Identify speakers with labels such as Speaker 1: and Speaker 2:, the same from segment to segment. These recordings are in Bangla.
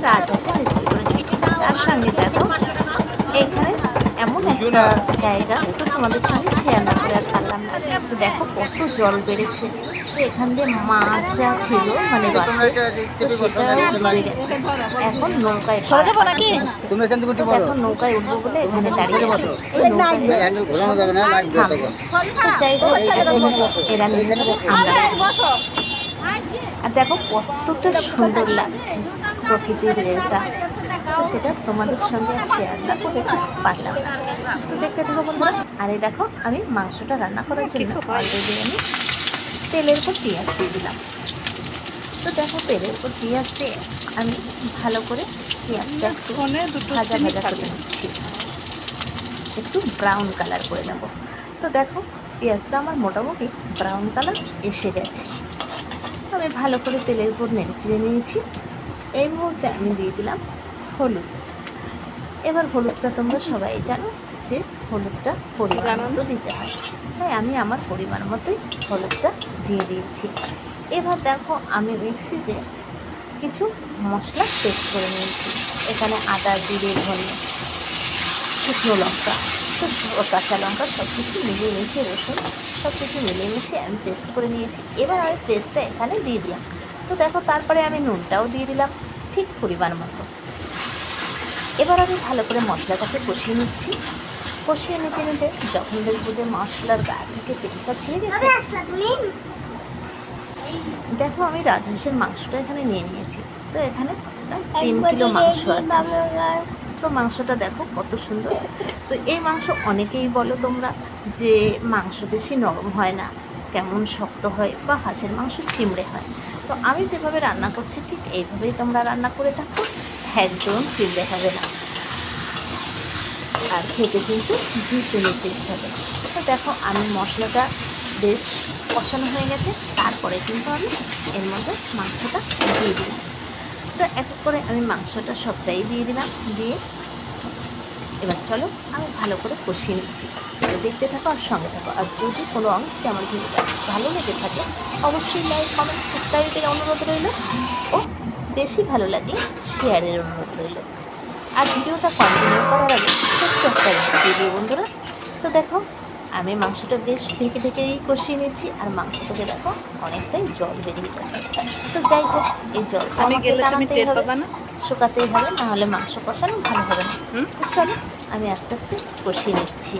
Speaker 1: করেছি তার সঙ্গে দেখো এখানে এমন একটা জায়গা তো তোমাদের সঙ্গে শেয়ার না করে আর পারলাম না তো দেখো কত জল বেড়েছে তো এখান দিয়ে মাছ যা ছিল মানে এখন নৌকায়
Speaker 2: সরে যাব নাকি?
Speaker 3: এখান
Speaker 1: নৌকায় উঠবো বলে এখানে যাই হোক এরা আমরা আর দেখো কতটা সুন্দর লাগছে প্রকৃতির এটা। তো সেটা তোমাদের সঙ্গে শেয়ার না করে পারলাম তো দেখতে থাকো বন্ধুরা। আর এই দেখো আমি মাংসটা রান্না করার জন্য অলরেডি আমি তেলের উপর পেঁয়াজ দিয়ে দিলাম। তো দেখো তেলের উপর পেঁয়াজ দিয়ে আমি ভালো করে পেঁয়াজটা একটু
Speaker 2: দুটো
Speaker 1: ভাজা ভাজা করে নিচ্ছি। একটু ব্রাউন কালার করে নেব। তো দেখো পেঁয়াজটা আমার মোটামুটি ব্রাউন কালার এসে গেছে। তো আমি ভালো করে তেলের উপর নেড়ে চিড়ে নিয়েছি। এই মুহূর্তে আমি দিয়ে দিলাম হলুদ। এবার হলুদটা তোমরা সবাই জানো যে হলুদটা পরিমাণ মতো দিতে হয়। তাই আমি আমার পরিমাণ মতোই হলুদটা দিয়ে দিয়েছি। এবার দেখো আমি মিক্সিতে কিছু মশলা পেস্ট করে নিয়েছি। এখানে আদা জিরে ধনে শুকনো লঙ্কা তো কাঁচা লঙ্কা সব কিছু মিলিয়ে মিশিয়ে রসুন সব কিছু মিলিয়ে মিশিয়ে আমি পেস্ট করে নিয়েছি। এবার আমি পেস্টটা এখানে দিয়ে দিলাম। তো দেখো তারপরে আমি নুনটাও দিয়ে দিলাম ঠিক পরিমাণ মতো। এবার আমি ভালো করে মশলাটাকে কষিয়ে নিচ্ছি। কষিয়ে নিতে নিতে যখন দেখব যে মশলার গা থেকে তেলটা ছেড়ে গেছে দেখো আমি রাজহাঁসের মাংসটা এখানে নিয়ে নিয়েছি। তো এখানে তিন কিলো মাংস আছে। তো মাংসটা দেখো কত সুন্দর। তো এই মাংস অনেকেই বলো তোমরা যে মাংস বেশি নরম হয় না কেমন শক্ত হয় বা হাঁসের মাংস চিমড়ে হয়। তো আমি যেভাবে রান্না করছি, ঠিক এইভাবেই তোমরা রান্না করে থাকো। একদম চিমড়ে হবে না। আর খেতে কিন্তু ভীষণই টেস্ট হবে। তো দেখো, আমি মশলাটা বেশ কষানো হয়ে গেছে। তারপরে কিন্তু আমি এর মধ্যে মাংসটা দিয়ে দিলাম। তো এক করে আমি মাংসটা সবটাই দিয়ে দিলাম। দিয়ে এবার চলো আমি ভালো করে কষিয়ে নিচ্ছি। দেখতে থাকো আর সঙ্গে থাকো। আর যদি কোনো অংশে আমার ভিডিওটা ভালো লেগে থাকে অবশ্যই লাইক কমেন্ট সাবস্ক্রাইবের অনুরোধ রইল। ও বেশি ভালো লাগে শেয়ারের অনুরোধ রইল। আর ভিডিওটা কন্টিনিউ করার আগে ছোট্ট একটা দিয়ে বন্ধুরা তো দেখো আমি মাংসটা বেশ ঢেকে ঢেকেই কষিয়ে নিচ্ছি আর মাংস থেকে দেখো অনেকটাই জল বেরিয়ে গেছে। তো যাই হোক এই জল
Speaker 2: আমি গেলে তুমি টের পাবা না?
Speaker 1: শুকাতেই হবে নাহলে মাংস কষানো ভালো হবে না।
Speaker 2: হুম?
Speaker 1: চলো আমি আস্তে আস্তে কষিয়ে নিচ্ছি।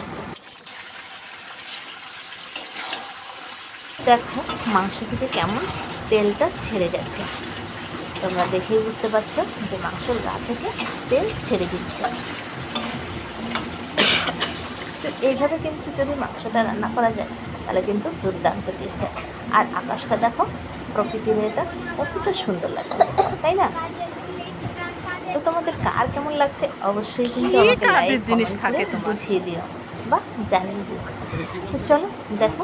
Speaker 1: দেখো, মাংস থেকে কেমন তেলটা ছেড়ে গেছে। তোমরা দেখেই বুঝতে পারছ যে মাংসর গা থেকে তেল ছেড়ে দিচ্ছে। তো এইভাবে কিন্তু যদি মাংসটা রান্না করা যায়, তাহলে কিন্তু দুর্দান্ত টেস্ট হয়। আর আকাশটা দেখো, প্রকৃতির এটা কতটা সুন্দর লাগছে, তাই না? তো তোমাদের কার কেমন লাগছে? অবশ্যই কিন্তু আমাকে
Speaker 2: কাজের জিনিস থাকে
Speaker 1: করে? বুঝিয়ে দিও বা জানিয়ে দিও। তো চলো দেখো।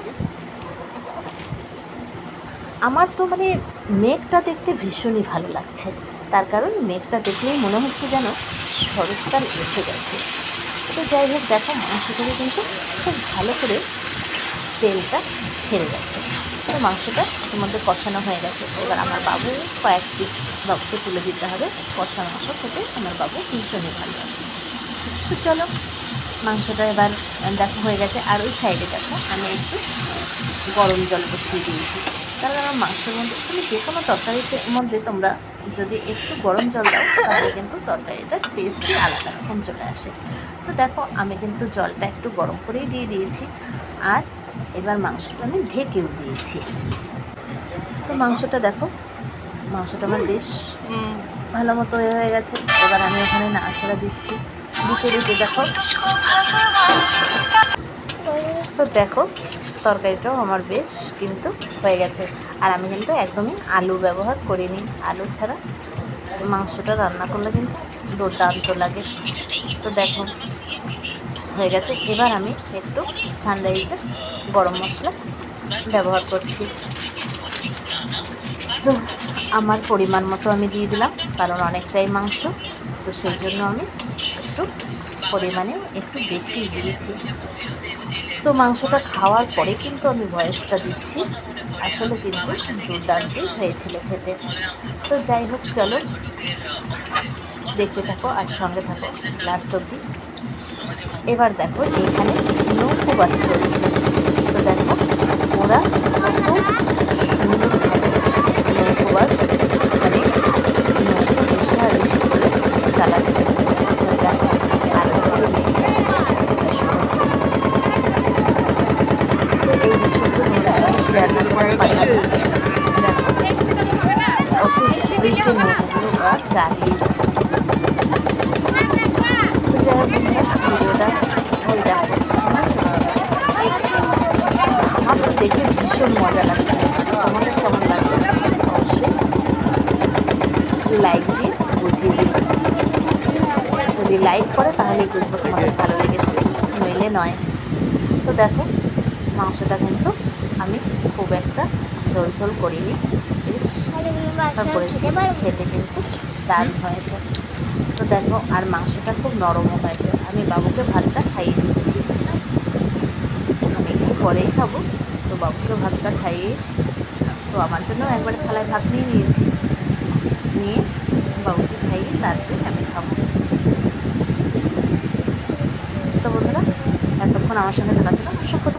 Speaker 1: আমার তো মানে মেঘটা দেখতে ভীষণই ভালো লাগছে। তার কারণ মেঘটা দেখলেই মনে হচ্ছে যেন শরৎকাল এসে গেছে। তো যাই হোক দেখো মাংস থেকে কিন্তু খুব ভালো করে তেলটা ছেড়ে গেছে। তো মাংসটা তোমাদের কষানো হয়ে গেছে। এবার আমার বাবু কয়েক পিস বাবুকে তুলে দিতে হবে। কষা মাংস খেতে আমার বাবু ভীষণই ভালো তো চলো, মাংসটা এবার দেখো হয়ে গেছে। আর ওই সাইডে দেখো, আমি একটু গরম জল বসিয়ে দিয়েছি। কারণ আমার মাংসের মধ্যে তুমি যে কোনো তরকারিতে মধ্যে তোমরা যদি একটু গরম জল দাও, তাহলে কিন্তু তরকারিটার টেস্টই আলাদা রকম চলে আসে। তো দেখো, আমি কিন্তু জলটা একটু গরম করেই দিয়ে দিয়েছি। আর এবার মাংসটা আমি ঢেকেও দিয়েছি। তো মাংসটা দেখো মাংসটা আমার বেশ ভালো মতো হয়ে গেছে। এবার আমি ওখানে নাড়াচাড়া দিচ্ছি। দিতে দিতে দেখো। তো দেখো তরকারিটাও আমার বেশ কিন্তু হয়ে গেছে। আর আমি কিন্তু একদমই আলু ব্যবহার করিনি। আলু ছাড়া মাংসটা রান্না করলে কিন্তু দুর্দান্ত লাগে। তো দেখো হয়ে গেছে। এবার আমি একটু সানরাইজের গরম মশলা ব্যবহার করছি। তো আমার পরিমাণ মতো আমি দিয়ে দিলাম, কারণ অনেকটাই মাংস। তো সেই জন্য আমি একটু পরিমাণে একটু বেশি দিয়েছি। তো মাংসটা খাওয়ার পরে কিন্তু আমি ভয়েসটা দিচ্ছি। আসলে কিন্তু দুর্দান্তই হয়েছিল খেতে। তো যাই হোক, চলো। দেখতে থাকো আর সঙ্গে থাকো লাস্ট অবধি। এবার দেখো, এখানে নৌকো বাস চলছে তো দেখো ওরা কত সুন্দরভাবে নৌকো বাস মানে নৌকো রেশারেশি করে চালাচ্ছে তো দেখো আর উপরে মেঘটা কতটা সুন্দর। তো এই দৃশ্যগুলো তোমাদের সঙ্গে শেয়ার না করে পারি না। দেখো কত স্পিডে নৌকোগুলো ওরা চালিয়ে যাচ্ছে তো যাই হোক বন্ধুরা, ভিডিওটা ওই দেখো আমার তো দেখে ভীষণ মজা লাগছে তোমাদের কেমন লাগবে অবশ্যই লাইক দিয়ে বুঝিয়ে দিন যদি লাইক করে তাহলে বুঝব তোমাদের ভালো লেগেছে। নইলে নয়। তো দেখো, মাংসটা কিন্তু আমি খুব একটা ঝোল ঝোল করিনি। বেশ করেছি খেতে কিন্তু দারুণ হয়েছে। তো দেখো, আর মাংসটা খুব নরমও হয়েছে। আমি বাবুকে ভাতটা খাইয়ে দিচ্ছি। আমি একটু পরেই খাব। তো বাবুকে ভাতটা খাইয়ে, তো আমার জন্য একবারে থালায় ভাত নিয়ে নিয়েছি। নিয়ে বাবুকে খাইয়ে তারপরে আমি খাব। তো বন্ধুরা এতক্ষণ আমার সঙ্গে থাকার জন্য অসংখ্য